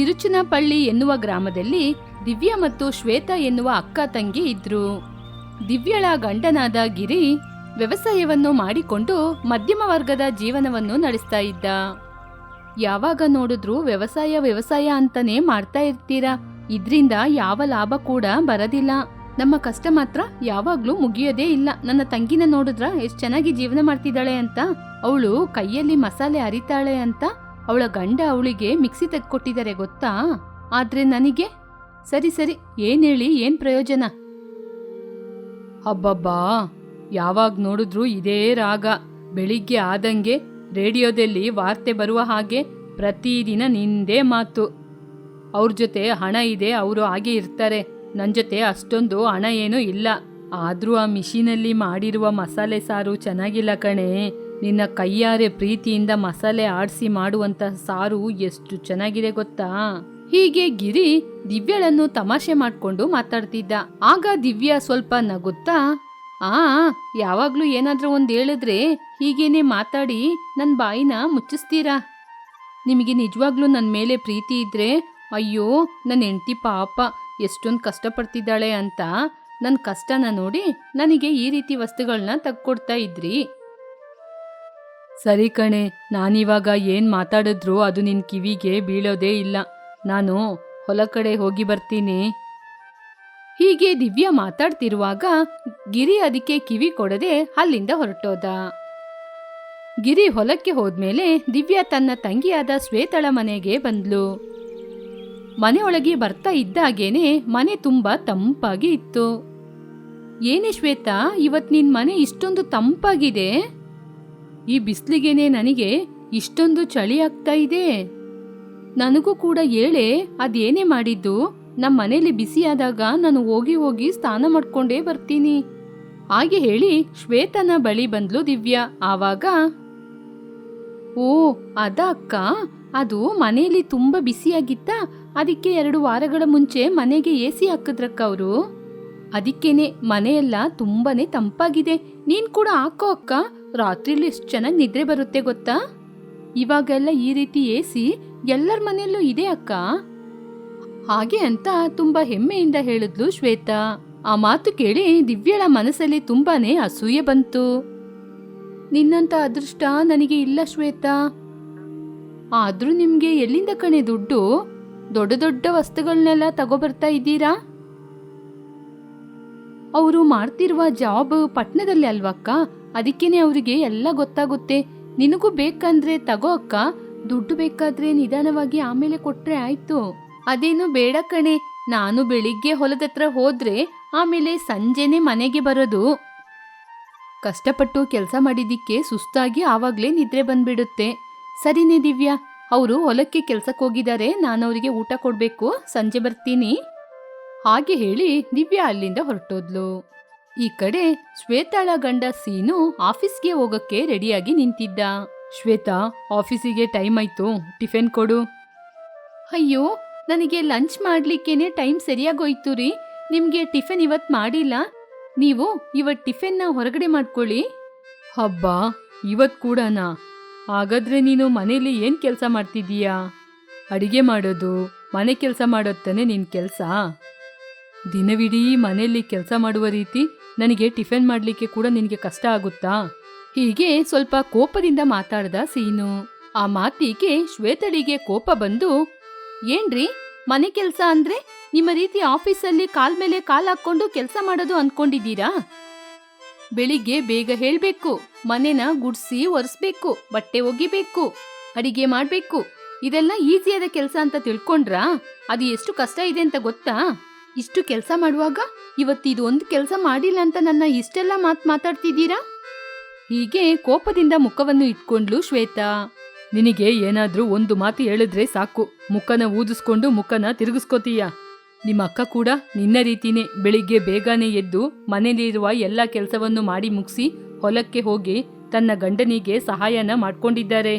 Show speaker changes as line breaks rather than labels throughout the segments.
ತಿರುಚನಪಳ್ಳಿ ಎನ್ನುವ ಗ್ರಾಮದಲ್ಲಿ ದಿವ್ಯ ಮತ್ತು ಶ್ವೇತ ಎನ್ನುವ ಅಕ್ಕ ತಂಗಿ ಇದ್ರು. ದಿವ್ಯಳ ಗಂಡನಾದ ಗಿರಿ ವ್ಯವಸಾಯವನ್ನು ಮಾಡಿಕೊಂಡು ಮಧ್ಯಮ ವರ್ಗದ ಜೀವನವನ್ನು ನಡೆಸ್ತಾ ಇದ್ದ. ಯಾವಾಗ ನೋಡಿದ್ರೂ ವ್ಯವಸಾಯ ವ್ಯವಸಾಯ ಅಂತಾನೆ ಮಾಡ್ತಾ ಇರ್ತೀರಾ. ಇದ್ರಿಂದ ಯಾವ ಲಾಭ ಕೂಡ ಬರದಿಲ್ಲ. ನಮ್ಮ ಕಷ್ಟ ಮಾತ್ರ ಯಾವಾಗ್ಲೂ ಮುಗಿಯೋದೇ ಇಲ್ಲ. ನನ್ನ ತಂಗಿನ ನೋಡಿದ್ರ ಎಷ್ಟು ಚೆನ್ನಾಗಿ ಜೀವನ ಮಾಡ್ತಿದ್ದಾಳೆ ಅಂತ. ಅವಳು ಕೈಯಲ್ಲಿ ಮಸಾಲೆ ಅರಿತಾಳೆ ಅಂತ ಅವಳ ಗಂಡ ಅವಳಿಗೆ ಮಿಕ್ಸಿ ತೆಗ್ಕೊಟ್ಟಿದ್ದಾರೆ ಗೊತ್ತಾ? ಆದ್ರೆ ನನಗೆ? ಸರಿ ಸರಿ, ಏನ್ ಹೇಳಿ, ಏನ್ ಪ್ರಯೋಜನ? ಅಬ್ಬಬ್ಬಾ, ಯಾವಾಗ ನೋಡಿದ್ರೂ ಇದೇ ರಾಗ. ಬೆಳಿಗ್ಗೆ ಆದಂಗೆ ರೇಡಿಯೋದಲ್ಲಿ ವಾರ್ತೆ ಬರುವ ಹಾಗೆ ಪ್ರತಿದಿನ ನಿಂದೇ ಮಾತು. ಅವ್ರ ಜೊತೆ ಹಣ ಇದೆ, ಅವರು ಹಾಗೆ ಇರ್ತಾರೆ. ನನ್ನ ಜೊತೆ ಅಷ್ಟೊಂದು ಹಣ ಏನೂ ಇಲ್ಲ. ಆದರೂ ಆ ಮಿಷಿನಲ್ಲಿ ಮಾಡಿರುವ ಮಸಾಲೆ ಸಾರು ಚೆನ್ನಾಗಿಲ್ಲ ಕಣೆ. ನಿನ್ನ ಕೈಯಾರೆ ಪ್ರೀತಿಯಿಂದ ಮಸಾಲೆ ಆಡಿಸಿ ಮಾಡುವಂತ ಸಾರು ಎಷ್ಟು ಚೆನ್ನಾಗಿದೆ ಗೊತ್ತಾ? ಹೀಗೆ ಗಿರಿ ದಿವ್ಯಳನ್ನು ತಮಾಷೆ ಮಾಡ್ಕೊಂಡು ಮಾತಾಡ್ತಿದ್ದ. ಆಗ ದಿವ್ಯ ಸ್ವಲ್ಪ ನಗುತ್ತಾ, ಆ, ಯಾವಾಗ್ಲೂ ಏನಾದ್ರೂ ಒಂದ್ ಹೇಳಿದ್ರೆ ಹೀಗೇನೆ ಮಾತಾಡಿ ನನ್ನ ಬಾಯಿನ ಮುಚ್ಚಿಸ್ತೀರಾ? ನಿಮಗೆ ನಿಜವಾಗ್ಲೂ ನನ್ನ ಮೇಲೆ ಪ್ರೀತಿ ಇದ್ರೆ, ಅಯ್ಯೋ ನನ್ನ ಹೆಂಡತಿ ಪಾಪ ಎಷ್ಟೊಂದು ಕಷ್ಟಪಡ್ತಿದ್ದಾಳೆ ಅಂತ ನನ್ನ ಕಷ್ಟನ ನೋಡಿ ನನಗೆ ಈ ರೀತಿ ವಸ್ತುಗಳನ್ನ ತಕ್ಕೊಡ್ತಾ ಇದ್ರಿ. ಸರಿ ಕಣೆ, ನಾನಿವಾಗ ಏನ್ ಮಾತಾಡಿದ್ರು ಅದು ನಿನ್ನ ಕಿವಿಗೆ ಬೀಳೋದೇ ಇಲ್ಲ. ನಾನು ಹೊಲ ಕಡೆ ಹೋಗಿ ಬರ್ತೀನಿ. ಹೀಗೆ ದಿವ್ಯ ಮಾತಾಡ್ತಿರುವಾಗ ಗಿರಿ ಅದಕ್ಕೆ ಕಿವಿ ಕೊಡದೆ ಅಲ್ಲಿಂದ ಹೊರಟೋದ. ಗಿರಿ ಹೊಲಕ್ಕೆ ಹೋದ್ಮೇಲೆ ದಿವ್ಯ ತನ್ನ ತಂಗಿಯಾದ ಶ್ವೇತಳ ಮನೆಗೆ ಬಂದ್ಲು. ಮನೆಯೊಳಗೆ ಬರ್ತಾ ಇದ್ದಾಗೇನೆ ಮನೆ ತುಂಬಾ ತಂಪಾಗಿ ಇತ್ತು. ಏನೇ ಶ್ವೇತಾ, ಇವತ್ ನಿನ್ ಮನೆ ಇಷ್ಟೊಂದು ತಂಪಾಗಿದೆ. ಈ ಬಿಸ್ಲಿಗೆನೇ ನನಗೆ ಇಷ್ಟೊಂದು ಚಳಿ ಆಗ್ತಾ ಇದೆ. ನನಗೂ ಕೂಡ ಹೇಳೆ ಅದೇನೇ ಮಾಡಿದ್ದು? ನಮ್ಮ ಮನೇಲಿ ಬಿಸಿಯಾದಾಗ ನಾನು ಹೋಗಿ ಹೋಗಿ ಸ್ನಾನ ಮಾಡ್ಕೊಂಡೇ ಬರ್ತೀನಿ. ಹಾಗೆ ಹೇಳಿ ಶ್ವೇತನ ಬಳಿ ಬಂದ್ಲು ದಿವ್ಯಾ. ಆವಾಗ, ಓ, ಅದ ಅಕ್ಕ, ಅದು ಮನೆಯಲ್ಲಿ ತುಂಬಾ ಬಿಸಿಯಾಗಿತ್ತ? ಅದಕ್ಕೆ ಎರಡು ವಾರಗಳ ಮುಂಚೆ ಮನೆಗೆ ಎ ಸಿ ಹಾಕಿದ್ರಕ್ಕ ಅವರು? ಅದಕ್ಕೇನೆ ಮನೆಯೆಲ್ಲ ತುಂಬಾನೇ ತಂಪಾಗಿದೆ. ನೀನ್ ಕೂಡ ಹಾಕೋ ಅಕ್ಕ. ರಾತ್ರಿಲಿ ಎಷ್ಟು ಚೆನ್ನಾಗಿ ನಿದ್ರೆ ಬರುತ್ತೆ ಗೊತ್ತಾ? ಇವಾಗೆಲ್ಲ ಈ ರೀತಿ ಎ ಸಿ ಎಲ್ಲರ ಮನೆಯಲ್ಲೂ ಇದೆ ಅಕ್ಕ. ಹಾಗೆ ಅಂತ ತುಂಬಾ ಹೆಮ್ಮೆಯಿಂದ ಹೇಳಿದ್ಲು ಶ್ವೇತಾ. ಆ ಮಾತು ಕೇಳಿ ದಿವ್ಯಳ ಮನಸ್ಸಲ್ಲಿ ತುಂಬಾನೇ ಅಸೂಯೆ ಬಂತು. ನಿನ್ನಂತ ಅದೃಷ್ಟ ನನಗೆ ಇಲ್ಲ ಶ್ವೇತಾ. ಆದ್ರೂ ನಿಮ್ಗೆ ಎಲ್ಲಿಂದ ಕಣೆ ದುಡ್ಡು? ದೊಡ್ಡ ದೊಡ್ಡ ವಸ್ತುಗಳನ್ನೆಲ್ಲ ತಗೋಬರ್ತಾ ಇದ್ದೀರಾ? ಅವರು ಮಾಡ್ತಿರುವ ಜಾಬ್ ಪಟ್ನದಲ್ಲಿ ಅಲ್ವಕ್ಕ ಅದಕ್ಕೇನೆ ಅವರಿಗೆ ಎಲ್ಲ ಗೊತ್ತಾಗುತ್ತೆ. ನಿನಗೂ ಬೇಕಂದ್ರೆ ತಗೋ ಅಕ್ಕ. ದುಡ್ಡು ಬೇಕಾದ್ರೆ ನಿಧಾನವಾಗಿ ಆಮೇಲೆ ಕೊಟ್ರೆ ಆಯ್ತು. ಅದೇನು ಬೇಡ ಕಣೆ. ನಾನು ಬೆಳಿಗ್ಗೆ ಹೊಲದತ್ರ ಹೋದ್ರೆ ಆಮೇಲೆ ಸಂಜೆನೆ ಮನೆಗೆ ಬರೋದು. ಕಷ್ಟಪಟ್ಟು ಕೆಲಸ ಮಾಡಿದ್ದಕ್ಕೆ ಸುಸ್ತಾಗಿ ಆವಾಗಲೇ ನಿದ್ರೆ ಬಂದ್ಬಿಡುತ್ತೆ. ಸರಿನೇ ದಿವ್ಯಾ, ಅವರು ಹೊಲಕ್ಕೆ ಕೆಲ್ಸಕ್ಕೆ ಹೋಗಿದ್ದಾರೆ ನಾನು ಅವರಿಗೆ ಊಟ ಕೊಡ್ಬೇಕು. ಸಂಜೆ ಬರ್ತೀನಿ. ಹಾಗೆ ಹೇಳಿ ದಿವ್ಯಾ ಅಲ್ಲಿಂದ ಹೊರಟೋದ್ಲು. ಈ ಕಡೆ ಶ್ವೇತಾಳ ಗಂಡ ಸೀನು ಆಫೀಸ್ಗೆ ಹೋಗಕ್ಕೆ ರೆಡಿಯಾಗಿ ನಿಂತಿದ್ದ. ಶ್ವೇತಾ, ಆಫೀಸಿಗೆ ಟೈಮ್ ಆಯ್ತು, ಟಿಫಿನ್ ಕೊಡು. ಅಯ್ಯೋ, ನನಗೆ ಲಂಚ್ ಮಾಡ್ಲಿಕ್ಕೇನೆ ಟೈಮ್ ಸರಿಯಾಗೋಯ್ತು ರೀ. ನಿಮ್ಗೆ ಟಿಫಿನ್ ಇವತ್ ಮಾಡಿಲ್ಲ. ನೀವು ಇವತ್ ಟಿಫಿನ್ನ ಹೊರಗಡೆ ಮಾಡ್ಕೊಳ್ಳಿ. ಹಬ್ಬ, ಇವತ್ ಕೂಡನಾ? ಹಾಗಾದ್ರೆ ನೀನು ಮನೇಲಿ ಏನ್ ಕೆಲಸ ಮಾಡ್ತಿದ್ದೀಯಾ? ಅಡಿಗೆ ಮಾಡೋದು, ಮನೆ ಕೆಲಸ ಮಾಡೋತ್ತಾನೆ ನಿನ್ ಕೆಲಸ? ದಿನವಿಡೀ ಮನೆಯಲ್ಲಿ ಕೆಲಸ ಮಾಡುವ ರೀತಿ ನನಗೆ ಟಿಫಿನ್ ಮಾಡಲಿಕ್ಕೆ ಕೂಡ ನಿನಗೆ ಕಷ್ಟ ಆಗುತ್ತಾ? ಹೀಗೆ ಸ್ವಲ್ಪ ಕೋಪದಿಂದ ಮಾತಾಡ್ದ ಸೀನು. ಆ ಮಾತಿಗೆ ಶ್ವೇತಳಿಗೆ ಕೋಪ ಬಂದು, ಏನ್ರಿ? ಮನೆ ಕೆಲಸ ಅಂದ್ರೆ ನಿಮ್ಮ ರೀತಿ ಆಫೀಸಲ್ಲಿ ಕಾಲ್ ಮೇಲೆ ಕಾಲ್ ಹಾಕೊಂಡು ಕೆಲಸ ಮಾಡೋದು ಅನ್ಕೊಂಡಿದ್ದೀರಾ? ಬೆಳಿಗ್ಗೆ ಬೇಗ ಹೇಳ್ಬೇಕು. ಮನೆನ ಗುಡ್ಸಿ ಒರೆಸ್ಬೇಕು, ಬಟ್ಟೆ ಒಗಿಬೇಕು, ಅಡಿಗೆ ಮಾಡ್ಬೇಕು. ಇದೆಲ್ಲ ಈಸಿಯಾದ ಕೆಲಸ ಅಂತ ತಿಳ್ಕೊಂಡ್ರಾ? ಅದು ಎಷ್ಟು ಕಷ್ಟ ಇದೆ ಅಂತ ಗೊತ್ತಾ? ಇಷ್ಟು ಕೆಲಸ ಮಾಡುವಾಗ ಇವತ್ತು ಇದು ಒಂದು ಕೆಲಸ ಮಾಡಿಲ್ಲ ಅಂತ ನನ್ನ ಇಷ್ಟೆಲ್ಲ ಮಾತ್ ಮಾತಾಡ್ತಿದ್ದೀರಾ? ಹೀಗೆ ಕೋಪದಿಂದ ಮುಖವನ್ನು ಇಟ್ಕೊಂಡ್ಲು ಶ್ವೇತಾ. ನಿನಗೆ ಏನಾದರೂ ಒಂದು ಮಾತು ಹೇಳಿದ್ರೆ ಸಾಕು. ಮುಖನ ಊದಿಸ್ಕೊಂಡು ಮುಖನ ತಿರುಗಿಸ್ಕೋತೀಯ? ನಿಮ್ಮ ಅಕ್ಕ ಕೂಡ ನಿನ್ನ ರೀತಿನೇ ಬೆಳಿಗ್ಗೆ ಬೇಗನೆ ಎದ್ದು ಮನೆಯಲ್ಲಿರುವ ಎಲ್ಲ ಕೆಲಸವನ್ನು ಮಾಡಿ ಮುಗಿಸಿ ಹೊಲಕ್ಕೆ ಹೋಗಿ ತನ್ನ ಗಂಡನಿಗೆ ಸಹಾಯನ ಮಾಡ್ಕೊಂಡಿದ್ದಾರೆ.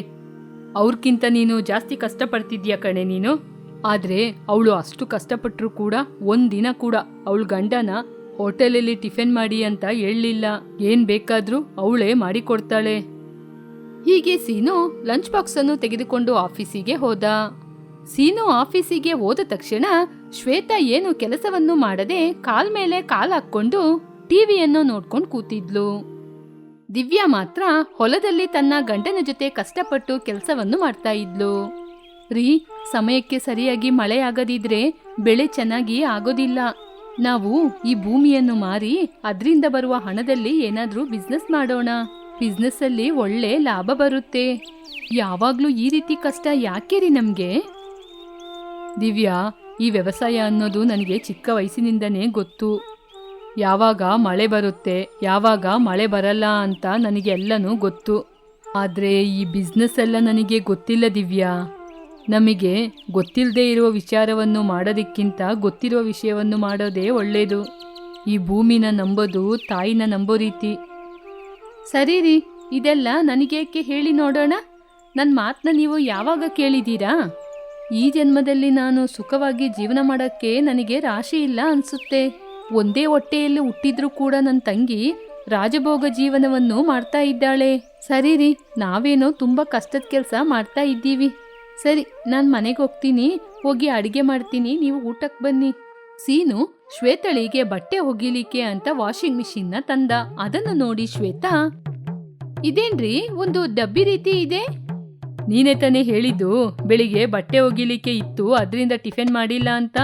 ಅವ್ರಕ್ಕಿಂತ ನೀನು ಜಾಸ್ತಿ ಕಷ್ಟಪಡ್ತಿದ್ಯಾ ಕಣೆ ನೀನು? ಆದ್ರೆ ಅವಳು ಅಷ್ಟು ಕಷ್ಟಪಟ್ಟರು ಕೂಡ ಒಂದಿನ ಕೂಡ ಅವಳ ಗಂಡನ ಹೋಟೆಲಲ್ಲಿ ಟಿಫಿನ್ ಮಾಡಿ ಅಂತ ಹೇಳಲಿಲ್ಲ. ಏನ್ ಬೇಕಾದರೂ ಅವಳೇ ಮಾಡಿಕೊಡ್ತಾಳೆ. ಹೀಗೆ ಸೀನು ಲಂಚ್ ಬಾಕ್ಸ್ ಅನ್ನು ತೆಗೆದುಕೊಂಡು ಆಫೀಸಿಗೆ ಹೋದ. ಸೀನು ಆಫೀಸಿಗೆ ಹೋದ ತಕ್ಷಣ ಶ್ವೇತಾ ಏನು ಕೆಲಸವನ್ನು ಮಾಡದೆ ಕಾಲ್ ಮೇಲೆ ಕಾಲ್ ಹಾಕೊಂಡು ಟಿವಿಯನ್ನು ನೋಡ್ಕೊಂಡು ಕೂತಿದ್ಲು. ದಿವ್ಯಾ ಮಾತ್ರ ಹೊಲದಲ್ಲಿ ತನ್ನ ಗಂಡನ ಜೊತೆ ಕಷ್ಟಪಟ್ಟು ಕೆಲಸವನ್ನು ಮಾಡ್ತಾ ಇದ್ಲು. ರೀ, ಸಮಯಕ್ಕೆ ಸರಿಯಾಗಿ ಮಳೆ ಆಗದಿದ್ರೆ ಬೆಳೆ ಚೆನ್ನಾಗಿ ಆಗೋದಿಲ್ಲ. ನಾವು ಈ ಭೂಮಿಯನ್ನು ಮಾರಿ ಅದರಿಂದ ಬರುವ ಹಣದಲ್ಲಿ ಏನಾದರೂ ಬಿಸ್ನೆಸ್ ಮಾಡೋಣ. ಬಿಸ್ನೆಸ್ ಅಲ್ಲಿ ಒಳ್ಳೆ ಲಾಭ ಬರುತ್ತೆ. ಯಾವಾಗ್ಲೂ ಈ ರೀತಿ ಕಷ್ಟ ಯಾಕೆ ರೀ ನಮ್ಗೆ? ದಿವ್ಯಾ, ಈ ವ್ಯವಸಾಯ ಅನ್ನೋದು ನನಗೆ ಚಿಕ್ಕ ವಯಸ್ಸಿನಿಂದನೇ ಗೊತ್ತು. ಯಾವಾಗ ಮಳೆ ಬರುತ್ತೆ, ಯಾವಾಗ ಮಳೆ ಬರಲ್ಲ ಅಂತ ನನಗೆ ಎಲ್ಲನೂ ಗೊತ್ತು. ಆದರೆ ಈ ಬಿಸ್ನೆಸ್ ಎಲ್ಲ ನನಗೆ ಗೊತ್ತಿಲ್ಲ ದಿವ್ಯಾ. ನಮಗೆ ಗೊತ್ತಿಲ್ಲದೆ ಇರುವ ವಿಚಾರವನ್ನು ಮಾಡೋದಕ್ಕಿಂತ ಗೊತ್ತಿರುವ ವಿಷಯವನ್ನು ಮಾಡೋದೇ ಒಳ್ಳೆಯದು. ಈ ಭೂಮಿನ ನಂಬೋದು ತಾಯಿನ ನಂಬೋ ರೀತಿ. ಸರಿ ರೀ, ಇದೆಲ್ಲ ನನಗೇಕೆ ಹೇಳಿ ನೋಡೋಣ? ನನ್ನ ಮಾತನ್ನ ನೀವು ಯಾವಾಗ ಕೇಳಿದ್ದೀರಾ ಈ ಜನ್ಮದಲ್ಲಿ ನಾನು ಸುಖವಾಗಿ ಜೀವನ ಮಾಡೋಕ್ಕೆ ನನಗೆ ರಾಶಿ ಇಲ್ಲ ಅನ್ಸುತ್ತೆ. ಒಂದೇ ಹೊಟ್ಟೆಯಲ್ಲಿ ಹುಟ್ಟಿದ್ರೂ ಕೂಡ ನನ್ನ ತಂಗಿ ರಾಜಭೋಗ ಜೀವನವನ್ನು ಮಾಡ್ತಾ ಇದ್ದಾಳೆ. ಸರಿ ರೀ, ನಾವೇನೋ ತುಂಬ ಕಷ್ಟದ ಕೆಲಸ ಮಾಡ್ತಾ ಇದ್ದೀವಿ. ಸರಿ, ನಾನು ಮನೆಗೆ ಹೋಗ್ತೀನಿ. ಹೋಗಿ ಅಡಿಗೆ ಮಾಡ್ತೀನಿ. ನೀವು ಊಟಕ್ಕೆ ಬನ್ನಿ. ಸೀನು ಶ್ವೇತಳಿಗೆ ಬಟ್ಟೆ ಒಗಿಲಿಕ್ಕೆ ಅಂತ ವಾಷಿಂಗ್ ಮಿಷಿನ್ನ ತಂದ. ಅದನ್ನು ನೋಡಿ ಶ್ವೇತಾ, ಇದೇನ್ರಿ? ಒಂದು ಡಬ್ಬಿ ರೀತಿ ಇದೆ? ನೀನೇ ತಾನೇ ಹೇಳಿದ್ದು. ಬೆಳಿಗ್ಗೆ ಬಟ್ಟೆ ಒಗಿಲಿಕ್ಕೆ ಇತ್ತು. ಅದರಿಂದ ಟಿಫಿನ್ ಮಾಡಿಲ್ಲ ಅಂತ.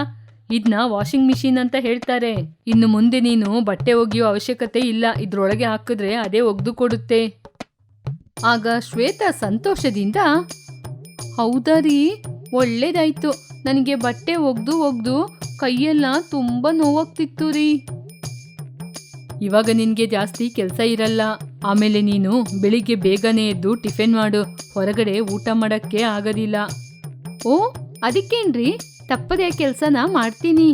ಇದನ್ನ ವಾಷಿಂಗ್ ಮಿಷಿನ್ ಅಂತ ಹೇಳ್ತಾರೆ. ಇನ್ನು ಮುಂದೆ ನೀನು ಬಟ್ಟೆ ಒಗೆಯೋ ಅವಶ್ಯಕತೆ ಇಲ್ಲ. ಇದ್ರೊಳಗೆ ಹಾಕಿದ್ರೆ ಅದೇ ಒಗ್ದು ಕೊಡುತ್ತೆ. ಆಗ ಶ್ವೇತಾ ಸಂತೋಷದಿಂದ ಹೌದಾ ರೀ? ಒಳ್ಳೇದಾಯ್ತು. ನನಗೆ ಬಟ್ಟೆ ಒಗ್ದು ಒಗ್ದು ಕೈಯೆಲ್ಲ ತುಂಬ ನೋವಾಗ್ತಿತ್ತು ರೀ. ಇವಾಗ ನಿನಗೆ ಜಾಸ್ತಿ ಕೆಲಸ ಇರಲ್ಲ. ಆಮೇಲೆ ನೀನು ಬೆಳಿಗ್ಗೆ ಬೇಗನೆ ಎದ್ದು ಟಿಫಿನ್ ಮಾಡು. ಹೊರಗಡೆ ಊಟ ಮಾಡಕ್ಕೆ ಆಗೋದಿಲ್ಲ. ಓ ಅದಕ್ಕೇನ್ರಿ ತಪ್ಪದೆ ಕೆಲಸನ ಮಾಡ್ತೀನಿ.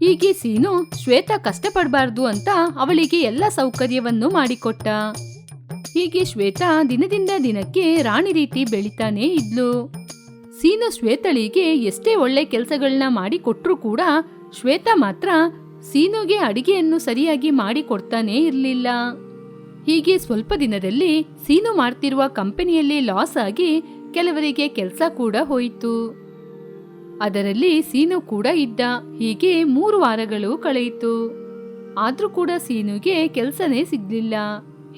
ಹೀಗೆ ಸೀನು ಶ್ವೇತಾ ಕಷ್ಟಪಡಬಾರ್ದು ಅಂತ ಅವಳಿಗೆ ಎಲ್ಲ ಸೌಕರ್ಯವನ್ನು ಮಾಡಿಕೊಟ್ಟ. ಹೀಗೆ ಶ್ವೇತಾ ದಿನದಿಂದ ದಿನಕ್ಕೆ ರಾಣಿ ರೀತಿ ಬೆಳಿತಾನೇ ಇದ್ಲು. ಸೀನು ಶ್ವೇತಳಿಗೆ ಎಷ್ಟೇ ಒಳ್ಳೆ ಕೆಲಸಗಳನ್ನ ಮಾಡಿ ಕೊಟ್ಟರೂ ಕೂಡ ಶ್ವೇತಾ ಮಾತ್ರ ಸೀನುಗೆ ಅಡಿಗೆಯನ್ನು ಸರಿಯಾಗಿ ಮಾಡಿ ಕೊಡ್ತಾನೇ ಇರಲಿಲ್ಲ. ಹೀಗೆ ಸ್ವಲ್ಪ ದಿನದಲ್ಲಿ ಸೀನು ಮಾಡ್ತಿರುವ ಕಂಪನಿಯಲ್ಲಿ ಲಾಸ್ ಆಗಿ ಕೆಲವರಿಗೆ ಕೆಲಸ ಕೂಡ ಹೋಯಿತು. ಅದರಲ್ಲಿ ಸೀನು ಕೂಡ ಇದ್ದ. ಹೀಗೆ ಮೂರು ವಾರಗಳು ಕಳೆಯಿತು. ಆದರೂ ಕೂಡ ಸೀನುಗೆ ಕೆಲಸನೇ ಸಿಗ್ಲಿಲ್ಲ.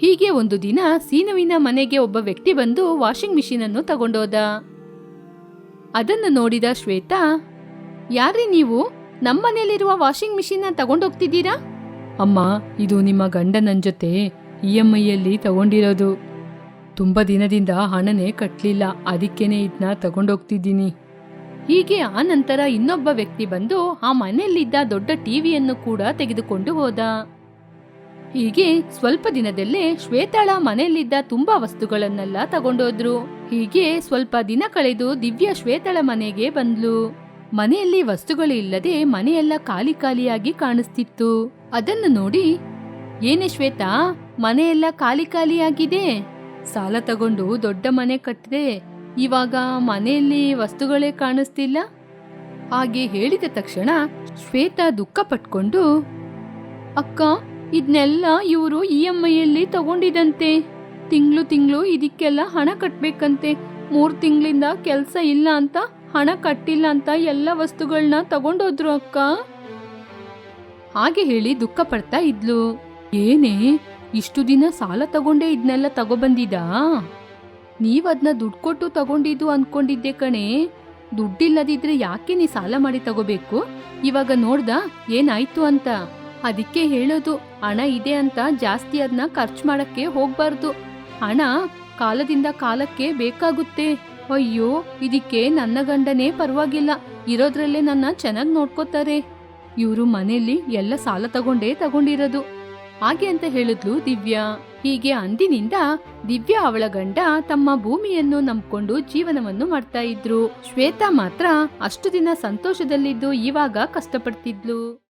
ಹೀಗೆ ಒಂದು ದಿನ ಸೀನುವಿನ ಮನೆಗೆ ಒಬ್ಬ ವ್ಯಕ್ತಿ ಬಂದು ವಾಷಿಂಗ್ ಮಿಷಿನ್ ಅನ್ನು ತಗೊಂಡೋದ. ಅದನ್ನು ನೋಡಿದ ಶ್ವೇತಾ ಯಾರಿ ನೀವು? ನಮ್ಮನೇಲಿರುವ ವಾಷಿಂಗ್ ಮಿಷಿನ್ನ ತಗೊಂಡೋಗ್ತಿದ್ದೀರಾ? ಅಮ್ಮ, ಇದು ನಿಮ್ಮ ಗಂಡನ ಜೊತೆ ಇ ಎಂ ಐಯಲ್ಲಿ ತಗೊಂಡಿರೋದು. ತುಂಬ ದಿನದಿಂದ ಹಣನೇ ಕಟ್ಟಲಿಲ್ಲ ಅದಕ್ಕೇನೆ ಇದನ್ನ ತಗೊಂಡೋಗ್ತಿದ್ದೀನಿ. ಹೀಗೆ ಆ ನಂತರ ಇನ್ನೊಬ್ಬ ವ್ಯಕ್ತಿ ಬಂದು ಆ ಮನೆಯಲ್ಲಿದ್ದ ದೊಡ್ಡ ಟಿವಿಯನ್ನು ಕೂಡ ತೆಗೆದುಕೊಂಡು ಹೋದ. ಹೀಗೆ ಸ್ವಲ್ಪ ದಿನದಲ್ಲೇ ಶ್ವೇತಾಳ ಮನೆಯಲ್ಲಿದ್ದ ತುಂಬಾ ವಸ್ತುಗಳನ್ನೆಲ್ಲ ತಗೊಂಡೋದ್ರು. ಹೀಗೆ ಸ್ವಲ್ಪ ದಿನ ಕಳೆದು ದಿವ್ಯಾ ಶ್ವೇತಾಳ ಮನೆಗೆ ಬಂದ್ಲು. ಮನೆಯಲ್ಲಿ ವಸ್ತುಗಳು ಇಲ್ಲದೆ ಮನೆಯೆಲ್ಲ ಖಾಲಿ ಖಾಲಿಯಾಗಿ ಕಾಣಿಸ್ತಿತ್ತು. ಅದನ್ನು ನೋಡಿ, ಏನೇ ಶ್ವೇತಾ, ಮನೆಯೆಲ್ಲ ಖಾಲಿ ಖಾಲಿಯಾಗಿದೆ. ಸಾಲ ತಗೊಂಡು ದೊಡ್ಡ ಮನೆ ಕಟ್ಟಿದೆ ಇವಾಗ ಮನೆಯಲ್ಲಿ ವಸ್ತುಗಳೇ ಕಾಣಿಸ್ತಿಲ್ಲ? ಹಾಗೆ ಹೇಳಿದ ತಕ್ಷಣ ಶ್ವೇತಾ ದುಃಖ ಪಟ್ಕೊಂಡು ಅಕ್ಕ ಇದನ್ನೆಲ್ಲ ಇವರು ಇ ಎಂ ಐಯಲ್ಲಿ ತಗೊಂಡಿದಂತೆ. ತಿಂಗಳು ತಿಂಗಳು ಇದಕ್ಕೆಲ್ಲ ಹಣ ಕಟ್ಟಬೇಕಂತೆ ಮೂರು ತಿಂಗಳಿಂದ ಕೆಲಸ ಇಲ್ಲ ಅಂತ, ಹಣ ಕಟ್ಟಿಲ್ಲ ಅಂತ ಎಲ್ಲ ವಸ್ತುಗಳನ್ನ ತಗೊಂಡೋದ್ರು ಅಕ್ಕ. ಹಾಗೆ ಹೇಳಿ ದುಃಖ ಪಡ್ತಾ ಇದ್ಲು. ಏನೇ, ಇಷ್ಟು ದಿನ ಸಾಲ ತಗೊಂಡೇ ಇದನ್ನೆಲ್ಲ ತಗೊಬಂದಿದಾ? ನೀವದನ್ನ ದುಡ್ಡು ಕೊಟ್ಟು ತಗೊಂಡಿದ್ದು ಅನ್ಕೊಂಡಿದ್ದೆ ಕಣೆ. ದುಡ್ಡಿಲ್ಲದಿದ್ರೆ ಯಾಕೆ ನೀ ಸಾಲ ಮಾಡಿ ತಗೋಬೇಕು? ಇವಾಗ ನೋಡ್ದ ಏನಾಯ್ತು ಅಂತ. ಅದಕ್ಕೆ ಹೇಳೋದು ಹಣ ಇದೆ ಅಂತ ಜಾಸ್ತಿ ಅದನ್ನ ಖರ್ಚು ಮಾಡಕ್ಕೆ ಹೋಗ್ಬಾರ್ದು. ಹಣ ಕಾಲದಿಂದ ಕಾಲಕ್ಕೆ ಬೇಕಾಗುತ್ತೆ. ಅಯ್ಯೋ, ಇದಕ್ಕೆ ನನ್ನ ಗಂಡನೇ ಪರವಾಗಿಲ್ಲ. ಇರೋದ್ರಲ್ಲೇ ನನ್ನ ಚೆನ್ನಾಗಿ ನೋಡ್ಕೋತಾರೆ. ಇವರು ಮನೆಯಲ್ಲಿ ಎಲ್ಲ ಸಾಲ ತಗೊಂಡೇ ತಗೊಂಡಿರೋದು. ಹಾಗೆ ಅಂತ ಹೇಳಿದ್ಲು ದಿವ್ಯಾ. ಹೀಗೆ ಅಂದಿನಿಂದ ದಿವ್ಯಾ ಅವಳ ಗಂಡ ತಮ್ಮ ಭೂಮಿಯನ್ನು ನಂಬ್ಕೊಂಡು ಜೀವನವನ್ನು ಮಾಡ್ತಾ ಇದ್ರು. ಶ್ವೇತಾ ಮಾತ್ರ ಅಷ್ಟು ದಿನ ಸಂತೋಷದಲ್ಲಿದ್ದು ಇವಾಗ ಕಷ್ಟಪಡ್ತಿದ್ಲು.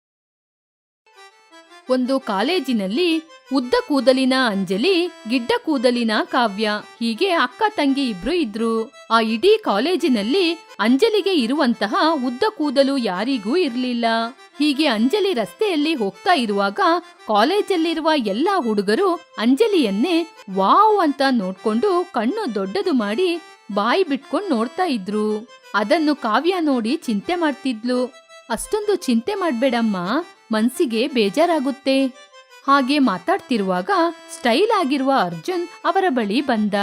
ಒಂದು ಕಾಲೇಜಿನಲ್ಲಿ ಉದ್ದ ಕೂದಲಿನ ಅಂಜಲಿ, ಗಿಡ್ಡ ಕೂದಲಿನ ಕಾವ್ಯ, ಹೀಗೆ ಅಕ್ಕ ತಂಗಿ ಇಬ್ರು ಇದ್ರು. ಆ ಇಡೀ ಕಾಲೇಜಿನಲ್ಲಿ ಅಂಜಲಿಗೆ ಇರುವಂತಹ ಉದ್ದ ಕೂದಲು ಯಾರಿಗೂ ಇರಲಿಲ್ಲ. ಹೀಗೆ ಅಂಜಲಿ ರಸ್ತೆಯಲ್ಲಿ ಹೋಗ್ತಾ ಇರುವಾಗ ಕಾಲೇಜಲ್ಲಿರುವ ಎಲ್ಲಾ ಹುಡುಗರು ಅಂಜಲಿಯನ್ನೇ ವಾವ್ ಅಂತ ನೋಡ್ಕೊಂಡು ಕಣ್ಣು ದೊಡ್ಡದು ಮಾಡಿ ಬಾಯಿ ಬಿಟ್ಕೊಂಡು ನೋಡ್ತಾ ಇದ್ರು. ಅದನ್ನು ಕಾವ್ಯ ನೋಡಿ ಚಿಂತೆ ಮಾಡ್ತಿದ್ಲು. ಅಷ್ಟೊಂದು ಚಿಂತೆ ಮಾಡ್ಬೇಡಮ್ಮ. ಮನ್ಸಿಗೆ ಬೇಜಾರಾಗುತ್ತೆ. ಹಾಗೆ ಮಾತಾಡ್ತಿರುವಾಗ ಸ್ಟೈಲ್ ಆಗಿರುವ ಅರ್ಜುನ್ ಅವರ ಬಳಿ ಬಂದ.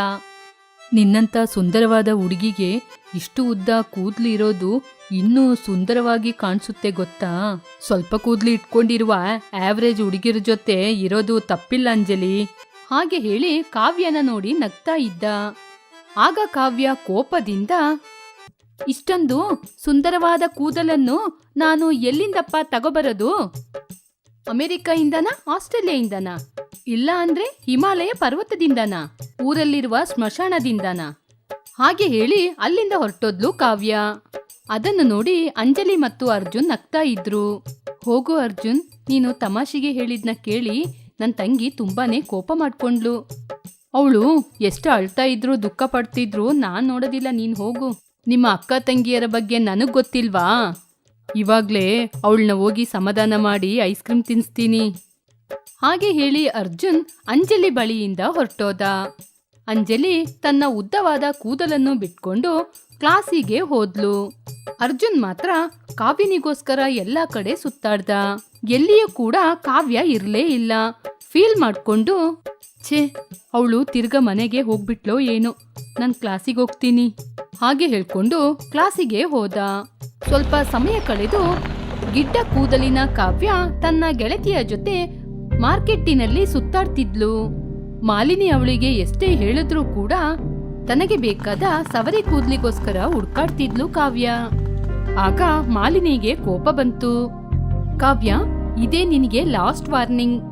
ನಿನ್ನಂತ ಸುಂದರವಾದ ಹುಡುಗಿಗೆ ಇಷ್ಟು ಉದ್ದ ಕೂದ್ಲು ಇರೋದು ಇನ್ನೂ ಸುಂದರವಾಗಿ ಕಾಣಿಸುತ್ತೆ ಗೊತ್ತಾ? ಸ್ವಲ್ಪ ಕೂದ್ಲು ಇಟ್ಕೊಂಡಿರುವ ಆವ್ರೇಜ್ ಹುಡುಗಿರ ಜೊತೆ ಇರೋದು ತಪ್ಪಿಲ್ಲ ಅಂಜಲಿ. ಹಾಗೆ ಹೇಳಿ ಕಾವ್ಯನ ನೋಡಿ ನಗ್ತಾ ಇದ್ದ. ಆಗ ಕಾವ್ಯ ಕೋಪದಿಂದ ಇಷ್ಟೊಂದು ಸುಂದರವಾದ ಕೂದಲನ್ನು ನಾನು ಎಲ್ಲಿಂದಪ್ಪ ತಗೋಬರೋದು? ಅಮೆರಿಕಾಯಿಂದನಾ, ಆಸ್ಟ್ರೇಲಿಯಾಯಿಂದನಾ? ಇಲ್ಲ ಅಂದ್ರೆ ಹಿಮಾಲಯ ಪರ್ವತದಿಂದನಾ? ಊರಲ್ಲಿರುವ ಸ್ಮಶಾನದಿಂದನಾ? ಹಾಗೆ ಹೇಳಿ ಅಲ್ಲಿಂದ ಹೊರಟೋದ್ಲು ಕಾವ್ಯ. ಅದನ್ನು ನೋಡಿ ಅಂಜಲಿ ಮತ್ತು ಅರ್ಜುನ್ ನಗ್ತಾ ಇದ್ರು. ಹೋಗು ಅರ್ಜುನ್, ನೀನು ತಮಾಷೆಗೆ ಹೇಳಿದ್ನ ಕೇಳಿ ನನ್ನ ತಂಗಿ ತುಂಬಾನೇ ಕೋಪ ಮಾಡ್ಕೊಂಡ್ಲು. ಅವಳು ಎಷ್ಟು ಅಳ್ತಾ ಇದ್ರು ದುಃಖ ಪಡ್ತಿದ್ರು ನಾನ್ ನೋಡೋದಿಲ್ಲ, ನೀನ್ ಹೋಗು. ನಿಮ್ಮ ಅಕ್ಕ ತಂಗಿಯರ ಬಗ್ಗೆ ನನಗ್ ಗೊತ್ತಿಲ್ವಾ? ಇವಾಗ್ಲೇ ಅವಳನ್ನ ಹೋಗಿ ಸಮಾಧಾನ ಮಾಡಿ ಐಸ್ ಕ್ರೀಮ್ ತಿನ್ಸ್ತೀನಿ. ಹಾಗೆ ಹೇಳಿ ಅರ್ಜುನ್ ಅಂಜಲಿ ಬಳಿಯಿಂದ ಹೊರಟೋದ. ಅಂಜಲಿ ತನ್ನ ಉದ್ದವಾದ ಕೂದಲನ್ನು ಬಿಟ್ಕೊಂಡು ಕ್ಲಾಸಿಗೆ ಹೋದ್ಲು. ಅರ್ಜುನ್ ಮಾತ್ರ ಕಾವ್ಯನಿಗೋಸ್ಕರ ಎಲ್ಲಾ ಕಡೆ ಸುತ್ತಾಡ್ದ. ಎಲ್ಲಿಯೂ ಕೂಡ ಕಾವ್ಯ ಇರ್ಲೇ ಇಲ್ಲ. ಫೀಲ್ ಮಾಡಿಕೊಂಡು, ಛೇ, ಅವಳು ತಿರ್ಗ ಮನೆಗೆ ಹೋಗ್ಬಿಟ್ಲೋ ಏನೋ, ನಾನು ಕ್ಲಾಸಿಗೆ ಹೋಗ್ತೀನಿ. ಹಾಗೆ ಹೇಳ್ಕೊಂಡು ಕ್ಲಾಸಿಗೆ ಹೋದ. ಸ್ವಲ್ಪ ಸಮಯ ಕಳೆದು ಗಿಡ್ಡ ಕೂದಲಿನ ಕಾವ್ಯ ತನ್ನ ಗೆಳತಿಯ ಜೊತೆ ಮಾರ್ಕೆಟ್ಟಿನಲ್ಲಿ ಸುತ್ತಾಡ್ತಿದ್ಲು. ಮಾಲಿನಿ ಅವಳಿಗೆ ಎಷ್ಟೇ ಹೇಳಿದ್ರೂ ಕೂಡ ತನಗೆ ಬೇಕಾದ ಸವರಿ ಕೂದಲಿಗೋಸ್ಕರ ಹುಡ್ಕಾಡ್ತಿದ್ಲು ಕಾವ್ಯ. ಆಗ ಮಾಲಿನಿಗೆ ಕೋಪ ಬಂತು. ಕಾವ್ಯ, ಇದೇ ನಿನಗೆ ಲಾಸ್ಟ್ ವಾರ್ನಿಂಗ್.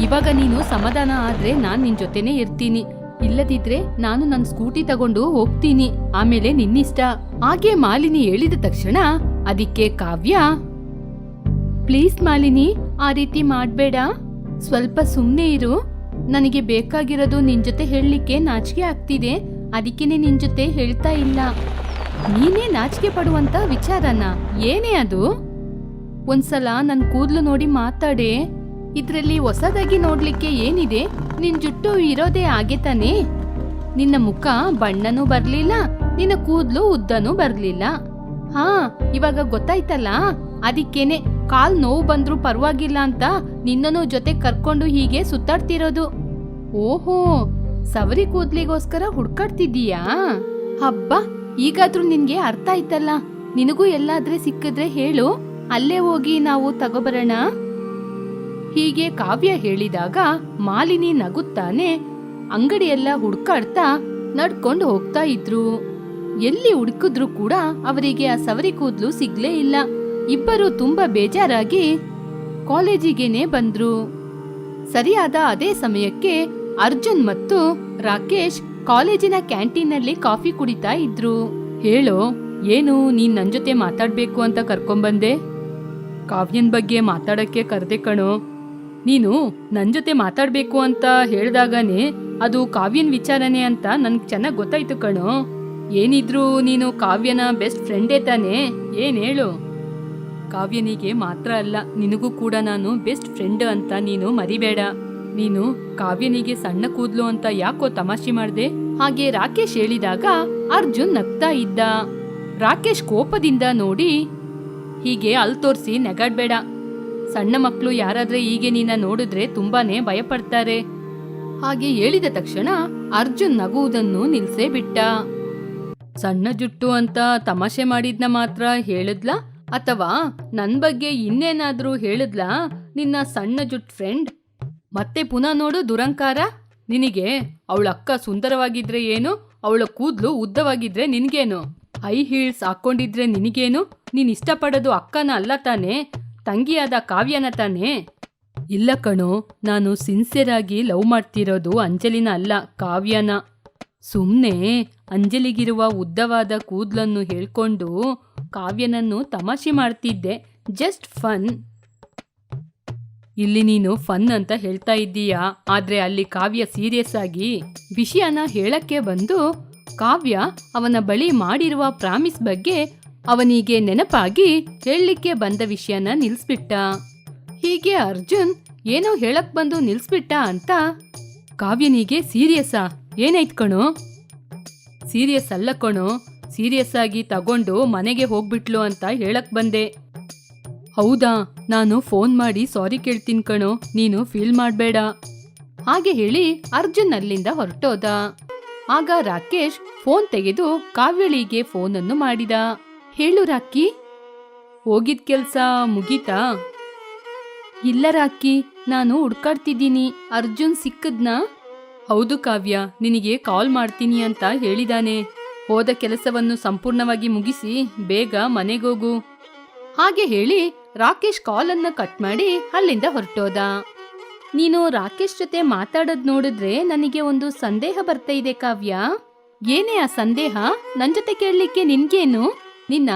ಇವಾಗ ನೀನು ಸಮಾಧಾನ ಆದ್ರೆ ನಾನ್ ನಿನ್ ಜೊತೆನೇ ಇರ್ತೀನಿ. ಇಲ್ಲದಿದ್ರೆ ನಾನು ನನ್ನ ಸ್ಕೂಟಿ ತಗೊಂಡು ಹೋಗ್ತೀನಿ. ಆಮೇಲೆ ನಿನ್ನಿಷ್ಟ. ಹಾಗೆ ಮಾಲಿನಿ ಹೇಳಿದ ತಕ್ಷಣ ಅದಕ್ಕೆ ಕಾವ್ಯ, ಪ್ಲೀಸ್ ಮಾಲಿನಿ, ಆ ರೀತಿ ಮಾಡ್ಬೇಡ. ಸ್ವಲ್ಪ ಸುಮ್ಮನೆ ಇರು. ನನಗೆ ಬೇಕಾಗಿರೋದು ನಿನ್ ಜೊತೆ ಹೇಳಲಿಕ್ಕೆ ನಾಚಿಕೆ ಆಗ್ತಿದೆ. ಅದಕ್ಕೇನೆ ನಿನ್ ಜೊತೆ ಹೇಳ್ತಾ ಇಲ್ಲ. ನೀನೇ ನಾಚಿಕೆ ಪಡುವಂತ ವಿಚಾರನ? ಏನೇ ಅದು? ಒಂದ್ಸಲ ನನ್ ಕೂದ್ಲು ನೋಡಿ ಮಾತಾಡೆ. ಇದ್ರಲ್ಲಿ ಹೊಸದಾಗಿ ನೋಡ್ಲಿಕ್ಕೆ ಏನಿದೆ? ನಿನ್ ಜುಟ್ಟು ಇರೋದೇ ಹಾಗೆ ತಾನೇ. ನಿನ್ನ ಮುಖ ಬಣ್ಣನೂ ಬರ್ಲಿಲ್ಲ, ನಿನ್ನ ಕೂದ್ಲು ಉದ್ದನೂ ಬರ್ಲಿಲ್ಲ. ಹಾ, ಇವಾಗ ಗೊತ್ತಾಯ್ತಲ್ಲ? ಅದಕ್ಕೇನೆ ಕಾಲ್ ನೋವು ಬಂದ್ರೂ ಪರವಾಗಿಲ್ಲ ಅಂತ ನಿನ್ನನು ಜೊತೆ ಕರ್ಕೊಂಡು ಹೀಗೆ ಸುತ್ತಾಡ್ತಿರೋದು. ಓಹೋ, ಸವರಿ ಕೂದ್ಲಿಗೋಸ್ಕರ ಹುಡ್ಕಾಡ್ತಿದ್ದೀಯಾ? ಹಬ್ಬ, ಈಗಾದ್ರೂ ನಿನ್ಗೆ ಅರ್ಥ ಆಯ್ತಲ್ಲ? ನಿನಗೂ ಎಲ್ಲಾದ್ರೆ ಸಿಕ್ಕಿದ್ರೆ ಹೇಳು. ಅಲ್ಲೇ ಹೋಗಿ ನಾವು ತಗೋಬರೋಣ. ಹೀಗೆ ಕಾವ್ಯ ಹೇಳಿದಾಗ ಮಾಲಿನಿ ನಗುತ್ತಾನೆ. ಅಂಗಡಿಯೆಲ್ಲ ಹುಡ್ಕಾಡ್ತಾ ನಡ್ಕೊಂಡು ಹೋಗ್ತಾ ಇದ್ರು. ಎಲ್ಲಿ ಹುಡುಕಿದ್ರು ಕೂಡ ಅವರಿಗೆ ಆ ಸವರಿ ಕೂದ್ಲು ಸಿಗ್ಲೇ ಇಲ್ಲ. ಇಬ್ಬರು ತುಂಬಾ ಬೇಜಾರಾಗಿ ಕಾಲೇಜಿಗೆನೇ ಬಂದ್ರು. ಸರಿಯಾದ ಅದೇ ಸಮಯಕ್ಕೆ ಅರ್ಜುನ್ ಮತ್ತು ರಾಕೇಶ್ ಕಾಲೇಜಿನ ಕ್ಯಾಂಟೀನಲ್ಲಿ ಕಾಫಿ ಕುಡಿತಾ ಇದ್ರು. ಹೇಳೋ, ಏನು ನೀನ್ ನನ್ ಜೊತೆ ಮಾತಾಡ್ಬೇಕು ಅಂತ ಕರ್ಕೊಂಬಂದೆ? ಕಾವ್ಯನ್ ಬಗ್ಗೆ ಮಾತಾಡಕ್ಕೆ ಕರ್ದೆ ಕಣೋ. ನೀನು ನನ್ ಜೊತೆ ಮಾತಾಡ್ಬೇಕು ಅಂತ ಹೇಳ್ದಾಗನೇ ಅದು ಕಾವ್ಯನ್ ವಿಚಾರನೆ ಅಂತ ನನ್ಗೆ ಚೆನ್ನಾಗ್ ಗೊತ್ತಾಯ್ತು ಕಣೋ. ಏನಿದ್ರು ನೀನು ಕಾವ್ಯನ ಬೆಸ್ಟ್ ಫ್ರೆಂಡೇ ತಾನೇ, ಏನ್ ಹೇಳು? ಕಾವ್ಯನಿಗೆ ಮಾತ್ರ ಅಲ್ಲ, ನಿನಗೂ ಕೂಡ ನಾನು ಬೆಸ್ಟ್ ಫ್ರೆಂಡ್ ಅಂತ ನೀನು ಮರಿಬೇಡ. ನೀನು ಕಾವ್ಯನಿಗೆ ಸಣ್ಣ ಕೂದ್ಲು ಅಂತ ಯಾಕೋ ತಮಾಷೆ ಮಾಡ್ದೆ? ಹಾಗೆ ರಾಕೇಶ್ ಹೇಳಿದಾಗ ಅರ್ಜುನ್ ನಗ್ತಾ ಇದ್ದ. ರಾಕೇಶ್ ಕೋಪದಿಂದ ನೋಡಿ ಹೀಗೆ ಅಲ್ ತೋರ್ಸಿ ನೆಗಾಡ್ಬೇಡ. ಸಣ್ಣ ಮಕ್ಕಳು ಯಾರಾದ್ರೆ ಹೀಗೆ ನಿನ್ನ ನೋಡಿದ್ರೆ ತುಂಬಾನೇ ಭಯಪಡ್ತಾರೆ. ಹಾಗೆ ಹೇಳಿದ ತಕ್ಷಣ ಅರ್ಜುನ್ ನಗುವುದನ್ನು ನಿಲ್ಸೇ ಬಿಟ್ಟ. ಸಣ್ಣ ಜುಟ್ಟು ಅಂತ ತಮಾಷೆ ಮಾಡಿದ್ನ ಮಾತ್ರ ಹೇಳಿದ್ಲಾ? ಅಥವಾ ನನ್ ಬಗ್ಗೆ ಇನ್ನೇನಾದ್ರೂ ಹೇಳಿದ್ಲಾ ನಿನ್ನ ಸಣ್ಣ ಜುಟ್ ಫ್ರೆಂಡ್ ಮತ್ತೆ ಪುನಃ ನೋಡು ದುರಂಕಾರ. ನಿನಗೆ ಅವಳ ಅಕ್ಕ ಸುಂದರವಾಗಿದ್ರೆ ಏನು? ಅವಳ ಕೂದ್ಲು ಉದ್ದವಾಗಿದ್ರೆ ನಿನ್ಗೇನು? ಹೈ ಹೀಲ್ಸ್ ಹಾಕೊಂಡಿದ್ರೆ ನಿನಗೇನು? ನೀನ್ ಇಷ್ಟಪಡೋದು ಅಕ್ಕನ ಅಲ್ಲ ತಾನೇ. ತಂಗಿಯಾದ ಕಾವ್ಯನ ತಾನೇ? ಇಲ್ಲ ಕಣು, ನಾನು ಸಿನ್ಸಿಯರ್ ಆಗಿ ಲವ್ ಮಾಡ್ತಿರೋದು ಅಂಜಲಿನ ಅಲ್ಲ, ಕಾವ್ಯನ. ಸುಮ್ಮನೆ ಅಂಜಲಿಗಿರುವ ಉದ್ದವಾದ ಕೂದಲನ್ನು ಹೇಳ್ಕೊಂಡು ಕಾವ್ಯನನ್ನು ತಮಾಷೆ ಮಾಡ್ತಿದ್ದೆ ಜಸ್ಟ್ ಫನ್ ಇಲ್ಲಿ ನೀನು ಫನ್ ಅಂತ ಹೇಳ್ತಾ ಇದ್ದೀಯಾ? ಆದ್ರೆ ಅಲ್ಲಿ ಕಾವ್ಯ ಸೀರಿಯಸ್ ಆಗಿ ವಿಷಯನ ಹೇಳಕ್ಕೆ ಬಂದು ಕಾವ್ಯ ಅವನ ಬಳಿ ಮಾಡಿರುವ ಪ್ರಾಮಿಸ್ ಬಗ್ಗೆ ಅವನಿಗೆ ನೆನಪಾಗಿ ಹೇಳಲಿಕ್ಕೆ ಬಂದ ವಿಷಯನ ನಿಲ್ಸ್ಬಿಟ್ಟ. ಹೀಗೆ ಅರ್ಜುನ್ ಏನೋ ಹೇಳಕ್ ಬಂದು ನಿಲ್ಸ್ಬಿಟ್ಟ ಅಂತ ಕಾವ್ಯನಿಗೆ ಸೀರಿಯಸ್ಸಾ? ಏನಾಯ್ತ್ ಕಣೋ? ಸೀರಿಯಸ್ ಅಲ್ಲ ಕಣೋ, ಸೀರಿಯಸ್ ಆಗಿ ತಗೊಂಡು ಮನೆಗೆ ಹೋಗ್ಬಿಟ್ಲು ಅಂತ ಹೇಳಕ್ ಬಂದೆ. ಹೌದಾ, ನಾನು ಫೋನ್ ಮಾಡಿ ಸಾರಿ ಕೇಳ್ತೀನಿ ಕಣೋ, ನೀನು ಫೀಲ್ ಮಾಡಬೇಡ. ಹಾಗೆ ಹೇಳಿ ಅರ್ಜುನ್ ಅಲ್ಲಿಂದ ಹೊರಟೋದ. ಆಗ ರಾಕೇಶ್ ಫೋನ್ ತೆಗೆದು ಕಾವ್ಯಳಿಗೆ ಫೋನನ್ನು ಮಾಡಿದ. ಹೇಳು ರಾಕಿ. ಹೋಗಿದ್ ಕೆಲ್ಸ ಮುಗೀತಾ? ಇಲ್ಲ ರಾಕಿ, ನಾನು ಹುಡ್ಕಾಡ್ತಿದ್ದೀನಿ. ಅರ್ಜುನ್ ಸಿಕ್ಕದ್ನಾ? ಹೌದು ಕಾವ್ಯ, ನಿನಗೆ ಕಾಲ್ ಮಾಡ್ತೀನಿ ಅಂತ ಹೇಳಿದಾನೆ. ಹೋದ ಕೆಲಸವನ್ನು ಸಂಪೂರ್ಣವಾಗಿ ಮುಗಿಸಿ ಬೇಗ ಮನೆಗೋಗು ಹಾಗೆ ಹೇಳಿ ರಾಕೇಶ್ ಕಾಲನ್ನು ಕಟ್ ಮಾಡಿ ಅಲ್ಲಿಂದ ಹೊರಟೋದ. ನೀನು ರಾಕೇಶ್ ಜೊತೆ ಮಾತಾಡೋದ್ ನೋಡಿದ್ರೆ ನನಗೆ ಒಂದು ಸಂದೇಹ ಬರ್ತಾ ಇದೆ ಕಾವ್ಯ. ಏನೇ ಆ ಸಂದೇಹ? ನನ್ ಜೊತೆ ಕೇಳಲಿಕ್ಕೆ ನಿನ್ಗೇನು? ನಿನ್ನ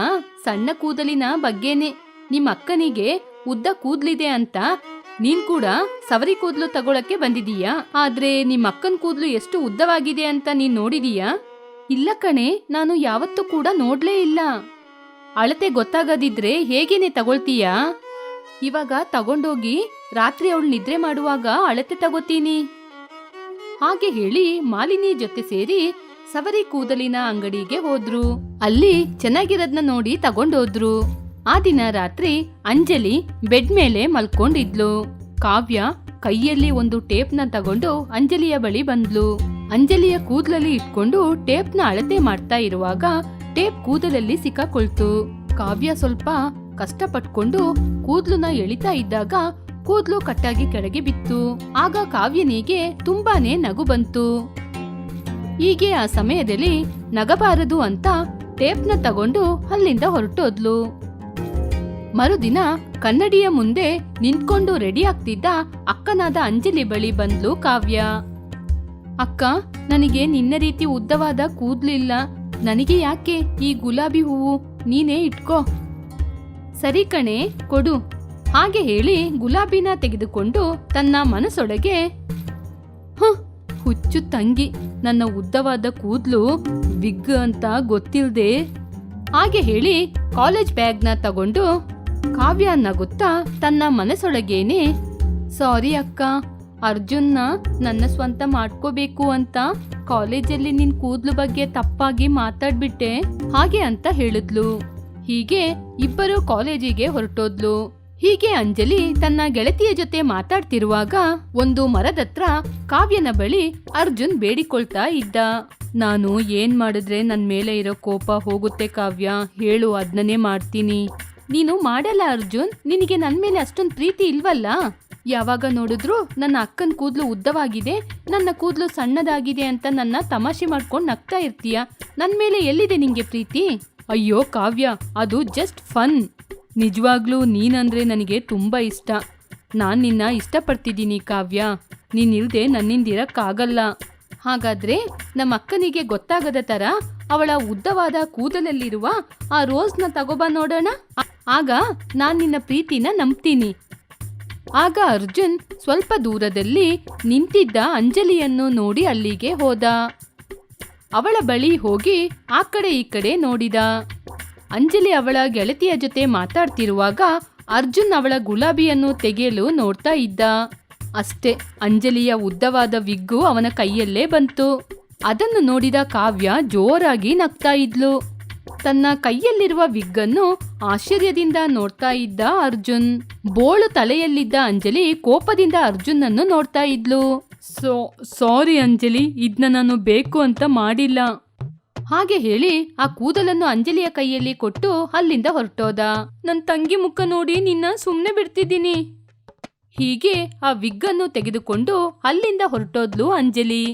ಸಣ್ಣ ಕೂದಲಿನ ಬಗ್ಗೆನೆ ನಿಮ್ಮ ಅಕ್ಕನಿಗೆ ಉದ್ದ ಕೂದ್ಲಿದೆ ಅಂತ ನೀನ್ ಕೂಡ ಸವರಿ ಕೂದಲು ತಗೊಳಕ್ಕೆ ಬಂದಿದೀಯಾ? ಆದ್ರೆ ನಿಮ್ಮ ಅಕ್ಕನ್ ಕೂದ್ಲು ಎಷ್ಟು ಉದ್ದವಾಗಿದೆ ಅಂತ ನೀನ್ ನೋಡಿದೀಯಾ? ಇಲ್ಲ ಕಣೆ, ನಾನು ಯಾವತ್ತೂ ಕೂಡ ನೋಡ್ಲೇ ಇಲ್ಲ. ಅಳತೆ ಗೊತ್ತಾಗದಿದ್ರೆ ಹೇಗೇನೆ ತಗೊಳ್ತೀಯಾ? ಇವಾಗ ತಗೊಂಡೋಗಿ ರಾತ್ರಿ ಅವಳು ನಿದ್ರೆ ಮಾಡುವಾಗ ಅಳತೆ ತಗೋತೀನಿ. ಹಾಗೆ ಹೇಳಿ ಮಾಲಿನಿ ಜೊತೆ ಸೇರಿ ಸವರಿ ಕೂದಲಿನ ಅಂಗಡಿಗೆ ಹೋದ್ರು. ಅಲ್ಲಿ ಚೆನ್ನಾಗಿರೋದ್ನ ನೋಡಿ ತಗೊಂಡೋದ್ರು. ಆ ದಿನ ರಾತ್ರಿ ಅಂಜಲಿ ಬೆಡ್ ಮೇಲೆ ಮಲ್ಕೊಂಡಿದ್ಲು. ಕಾವ್ಯ ಕೈಯಲ್ಲಿ ಒಂದು ಟೇಪ್ನ ತಗೊಂಡು ಅಂಜಲಿಯ ಬಳಿ ಬಂದ್ಲು. ಅಂಜಲಿಯ ಕೂದಲಲ್ಲಿ ಇಟ್ಕೊಂಡು ಟೇಪ್ನ ಅಳತೆ ಮಾಡ್ತಾ ಇರುವಾಗ ಟೇಪ್ ಕೂದಲಲ್ಲಿ ಸಿಕ್ಕಾಕೊಳ್ತು. ಕಾವ್ಯ ಸ್ವಲ್ಪ ಕಷ್ಟಪಟ್ಕೊಂಡು ಕೂದ್ಲನ್ನ ಎಳಿತಾ ಇದ್ದಾಗ ಕೂದ್ಲು ಕಟ್ಟಾಗಿ ಕೆಳಗೆ ಬಿತ್ತು. ಆಗ ಕಾವ್ಯನಿಗೆ ತುಂಬಾನೇ ನಗು ಬಂತು. ಹೀಗೆ ಆ ಸಮಯದಲ್ಲಿ ನಗಬಾರದು ಅಂತ ಟೇಪ್ನ ತಗೊಂಡು ಅಲ್ಲಿಂದ ಹೊರಟೋದ್ಲು. ಮರುದಿನ ಕನ್ನಡಿಯ ಮುಂದೆ ನಿಂತ್ಕೊಂಡು ರೆಡಿ ಆಗ್ತಿದ್ದ ಅಕ್ಕನಾದ ಅಂಜಲಿ ಬಳಿ ಬಂದ್ಲು ಕಾವ್ಯ. ಅಕ್ಕ ನನಗೆ ನಿನ್ನ ರೀತಿ ಉದ್ದವಾದ ಕೂದ್ಲಿಲ್ಲ ನನಗೆ ಯಾಕೆ ಈ ಗುಲಾಬಿ ಹೂವು? ನೀನೇ ಇಟ್ಕೋ. ಸರಿ ಕಣೆ ಕೊಡು. ಹಾಗೆ ಹೇಳಿ ಗುಲಾಬಿನ ತೆಗೆದುಕೊಂಡು ತನ್ನ ಮನಸ್ಸೊಳಗೆ "ಹ, ಹುಚ್ಚು ತಂಗಿ. ನನ್ನ ಉದ್ದವಾದ ಕೂದ್ಲು ವಿಗ್ ಅಂತ ಗೊತ್ತಿಲ್ದೆ? ಹಾಗೆ ಹೇಳಿ ಕಾಲೇಜ್ ಬ್ಯಾಗ್ನ ತಗೊಂಡು ಕಾವ್ಯ ನಗುತ್ತಾ ತನ್ನ ಮನಸ್ಸೊಳಗೇನೆ, ಸಾರಿ ಅಕ್ಕ, ಅರ್ಜುನ್ನ ನನ್ನ ಸ್ವಂತ ಮಾಡ್ಕೋಬೇಕು ಅಂತ ಕಾಲೇಜಲ್ಲಿ ನಿನ್ ಕೂದ್ಲು ಬಗ್ಗೆ ತಪ್ಪಾಗಿ ಮಾತಾಡ್ಬಿಟ್ಟೆ, ಹಾಗೆ ಅಂತ ಹೇಳಿದ್ಲು. ಹೀಗೆ ಇಬ್ಬರು ಕಾಲೇಜಿಗೆ ಹೊರಟೋದ್ಲು. ಹೀಗೆ ಅಂಜಲಿ ತನ್ನ ಗೆಳತಿಯ ಜೊತೆ ಮಾತಾಡ್ತಿರುವಾಗ ಒಂದು ಮರದತ್ರ ಕಾವ್ಯನ ಬಳಿ ಅರ್ಜುನ್ ಬೇಡಿಕೊಳ್ತಾ ಇದ್ದ. ನಾನು ಏನ್ ಮಾಡಿದ್ರೆ ನನ್ ಮೇಲೆ ಇರೋ ಕೋಪ ಹೋಗುತ್ತೆ ಕಾವ್ಯ, ಹೇಳು ಅದ್ನೇ ಮಾಡ್ತೀನಿ. ನೀನು ಮಾಡಲ್ಲ ಅರ್ಜುನ್, ನಿನಗೆ ನನ್ ಮೇಲೆ ಅಷ್ಟೊಂದು ಪ್ರೀತಿ ಇಲ್ವಲ್ಲ? ಯಾವಾಗ ನೋಡಿದ್ರು ನನ್ನ ಅಕ್ಕನ ಕೂದ್ಲು ಉದ್ದವಾಗಿದೆ, ನನ್ನ ಕೂದ್ಲು ಸಣ್ಣದಾಗಿದೆ ಅಂತ ನನ್ನ ತಮಾಷೆ ಮಾಡ್ಕೊಂಡು ನಗ್ತಾ ಇರ್ತೀಯ? ನನ್ ಮೇಲೆ ಎಲ್ಲಿದೆ ನಿಂಗೆ ಪ್ರೀತಿ? ಅಯ್ಯೋ ಕಾವ್ಯ, ಅದು ಜಸ್ಟ್ ಫನ್. ನಿಜವಾಗ್ಲೂ ನೀನಂದ್ರೆ ನನಗೆ ತುಂಬ ಇಷ್ಟ. ನಾನು ನಿನ್ನ ಇಷ್ಟಪಡ್ತಿದ್ದೀನಿ ಕಾವ್ಯ. ನೀನಿಲ್ದೆ ನನ್ನಿಂದಿರಕ್ಕಾಗಲ್ಲ ಹಾಗಾದ್ರೆ ನಮ್ಮ ಅಕ್ಕನಿಗೆ ಗೊತ್ತಾಗದ ತರ ಅವಳ ಉದ್ದವಾದ ಕೂದಲಲ್ಲಿರುವ ಆ ರೋಸ್ನ ತಗೋಬಾ ನೋಡೋಣ. ಆಗ ನಾನು ನಿನ್ನ ಪ್ರೀತಿನ ನಂಬ್ತೀನಿ. ಆಗ ಅರ್ಜುನ್ ಸ್ವಲ್ಪ ದೂರದಲ್ಲಿ ನಿಂತಿದ್ದ ಅಂಜಲಿಯನ್ನು ನೋಡಿ ಅಲ್ಲಿಗೆ ಹೋದ. ಅವಳ ಬಳಿ ಹೋಗಿ ಆ ಕಡೆ ಈ ಕಡೆ ನೋಡಿದ. ಅಂಜಲಿ ಅವಳ ಗೆಳತಿಯ ಜೊತೆ ಮಾತಾಡ್ತಿರುವಾಗ ಅರ್ಜುನ್ ಅವಳ ಗುಲಾಬಿಯನ್ನು ತೆಗೆಯಲು ನೋಡ್ತಾ ಇದ್ದ. ಅಷ್ಟೇ, ಅಂಜಲಿಯ ಉದ್ದವಾದ ವಿಗ್ಗು ಅವನ ಕೈಯಲ್ಲೇ ಬಂತು. ಅದನ್ನು ನೋಡಿದ ಕಾವ್ಯ ಜೋರಾಗಿ ನಗ್ತಾ ಇದ್ಲು. ತನ್ನ ಕೈಯಲ್ಲಿರುವ ವಿಗ್ಗನ್ನು ಆಶ್ಚರ್ಯದಿಂದ ನೋಡ್ತಾ ಇದ್ದ ಅರ್ಜುನ್. ಬೋಳು ತಲೆಯಲ್ಲಿದ್ದ ಅಂಜಲಿ ಕೋಪದಿಂದ ಅರ್ಜುನ್ನನ್ನು ನೋಡ್ತಾ ಇದ್ಲು. ಸೋ ಸಾರಿ ಅಂಜಲಿ ಇದನ್ನ ನಾನು ಬೇಕು ಅಂತ ಮಾಡಿಲ್ಲ. ಹಾಗೆ ಹೇಳಿ ಆ ಕೂದಲನ್ನು ಅಂಜಲಿಯ ಕೈಯಲ್ಲಿ ಕೊಟ್ಟು ಅಲ್ಲಿಂದ ಹೊರಟೋದ. ನನ್ ತಂಗಿ ಮುಖ ನೋಡಿ ನಿನ್ನ ಸುಮ್ನೆ ಬಿಡ್ತಿದ್ದೀನಿ. ಹೀಗೆ ಆ ವಿಗ್ಗನ್ನು ತೆಗೆದುಕೊಂಡು ಅಲ್ಲಿಂದ ಹೊರಟೋದ್ಲು ಅಂಜಲಿ.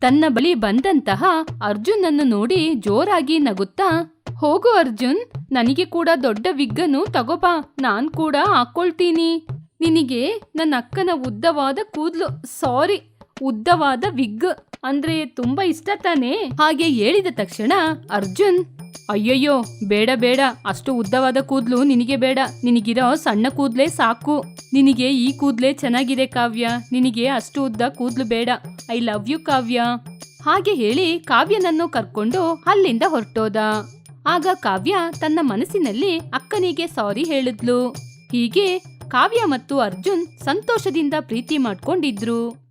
ತನ್ನ ಬಳಿ ಬಂದಂತಹ ಅರ್ಜುನನ್ನು ನೋಡಿ ಜೋರಾಗಿ ನಗುತ್ತಾ, ಹೋಗು ಅರ್ಜುನ್, ನನಗೆ ಕೂಡ ದೊಡ್ಡ ವಿಗ್ಗನ್ನು ತಗೋಬಾ, ನಾನ್ ಕೂಡ ಹಾಕೊಳ್ತೀನಿ. ನಿನಗೆ ನನ್ನ ಅಕ್ಕನ ಉದ್ದವಾದ ಕೂದ್ಲು, ಸಾರಿ. ಉದ್ದವಾದ ವಿಗ್ ಅಂದ್ರೆ ತುಂಬಾ ಇಷ್ಟ ತಾನೇ? ಹಾಗೆ ಹೇಳಿದ ತಕ್ಷಣ, ಅರ್ಜುನ್, ಅಯ್ಯಯ್ಯೋ, ಬೇಡ ಬೇಡ. ಅಷ್ಟು ಉದ್ದವಾದ ಕೂದ್ಲು ನಿನಗೆ ಬೇಡ. ನಿನಗಿರೋ ಸಣ್ಣ ಕೂದ್ಲೇ ಸಾಕು. ನಿನಗೆ ಈ ಕೂದ್ಲೇ ಚೆನ್ನಾಗಿದೆ, ಕಾವ್ಯ. ನಿನಗೆ ಅಷ್ಟು ಉದ್ದ ಕೂದ್ಲು ಬೇಡ. I love you, Kavya. ಹಾಗೆ ಹೇಳಿ ಕಾವ್ಯನನ್ನು ಕರ್ಕೊಂಡು ಅಲ್ಲಿಂದ ಹೊರಟೋದ. ಆಗ ಕಾವ್ಯ ತನ್ನ ಮನಸ್ಸಿನಲ್ಲಿ ಅಕ್ಕನಿಗೆ ಸಾರಿ ಹೇಳಿದ್ಲು. ಹೀಗೆ ಕಾವ್ಯ ಮತ್ತು ಅರ್ಜುನ್ ಸಂತೋಷದಿಂದ ಪ್ರೀತಿ ಮಾಡ್ಕೊಂಡಿದ್ರು.